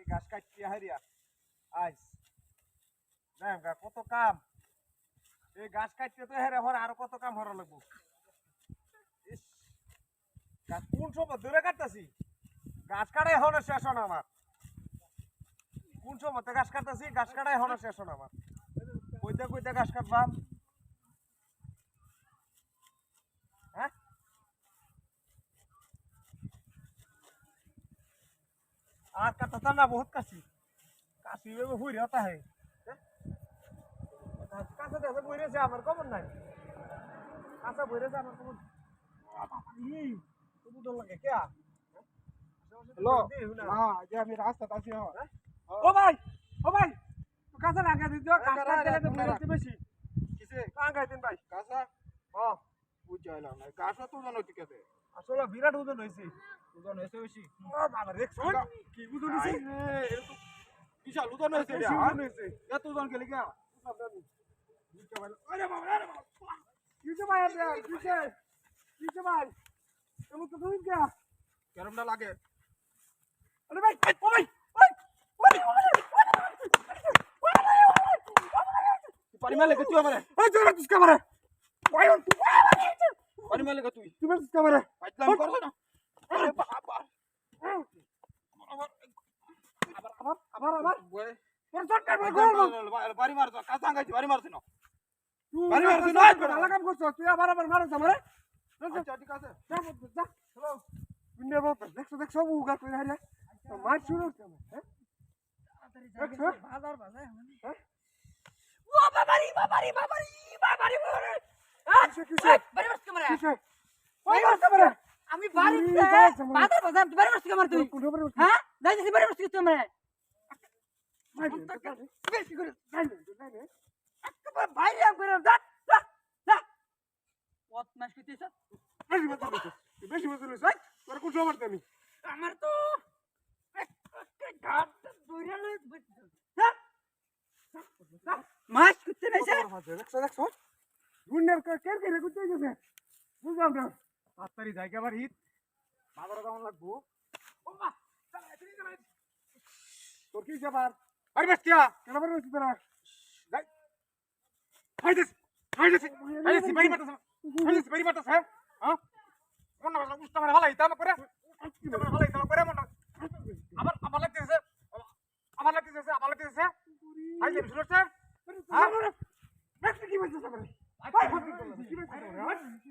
সারাদিন ঘাস কাটতে হারিয়া আইস। দেখ কত কাম। এই ঘাস কাটতে তো হেরে ভরে, আরও কত কাম হরা লাগবো। গাছ কোন সময় দূরে কাটতেছি? গাছ কাটাই হনে শেষ হন আমার। কোন সময় গাছ কাটতাছি গাছ কাটাই হনে শেষ হন আমার। কইতে কইতে গাছ কাটবাম হ্যাঁ আর काटता ना बहुत काशी काशी में हुई रहता है কাছে দেশে বইরে আছে আমার খবর নাই কাছে বইরে আছে আমার খবর ই তুমি ডর লাগে কে হ্যালো হ্যাঁ যে আমি রাস্তাতে আছি হ্যাঁ ও ভাই ও ভাই কাছে লাগা দিত কাছে কাকা, লাগা দিত তোমরা- বইরে বেশি কিসে কাঙ্গাই দিন ভাই কাঁচা হ্যাঁ বুঝাইলাম না গাছও তো জানো ঠিক আছে আসলে বিরাট ওজন হইছে ওজন হয়েছে বেশি ও বাবা দেখছ কি ওজন হইছে বিশাল ওজন হয়েছে ওজন এত ওজন গেলে গা আরে বাবা আরে বাবা কিছে ভাই কিছে কিছে ভাই তুমি তো তুমি কে কেরমটা লাগে আরে ভাই ও ভাই ওই পানি তুই আমারে ওই জোরে তুই ক্যামেরা ওই পানি মারলে তুই তুমি ক্যামেরা পাইতলাম করছ না আরে বাবা আবার আবার আবার বয়ে তোর চট ক্যামেরা গোল বাড়ি মারছ কাঁচা গাইছি বাড়ি মারছ না তুই বাড়ি মার মারছিস না না? ভালো কাম করছ তুই আবার আবার মারছ আমারে আচ্ছা ঠিক আছে যা যা হ্যালো বিন্নে বাবা দেখছ দেখছ উগা কই হারিয়া মার শুরু হ্যাঁ দেখছ বাজার বাজার হ্যাঁ ও বাবারি বাবারি বাবারি বাবারি বাবারি আমি বাড়ি এই বাস আমার- বাজার বাজার তুই। বাড়ি তুই হ্যাঁ? বাড়ি মারছ ক্যামেরা বেশি করে একেবারে বাইরে আম করে কত বেশি তুই বেশি মজা লইছিস ভাই তোর কোন সময় আমি? আমার তো লই যা যা মাস দেখছ দেখছ? গুন্ডের কে কে কে করতে গেছে লাগবো আপনার পাঁচ তারিখ যাই আবার ঈদ বাজারও কেমন লাগবো? তোর কি যাবার আরে বেস্টিয়া কেন বারে বেশি তোরা? যাই। খাইছিস খাইছিস খাইছিস বাড়ি মারতাস খাইছিস বাড়ি মারতাস হ্যাঁ? হ্যাঁ? মন না উস্তা মারা হালাই তাম করে। উস্তা মারা করে মন আবার আমার লাগতেছে আমার লাগতেছে আমার লাগতেছে খাইছিস শুনছ হ্যাঁ? কি বলছিস আমার আচ্ছা। কি বলছিস?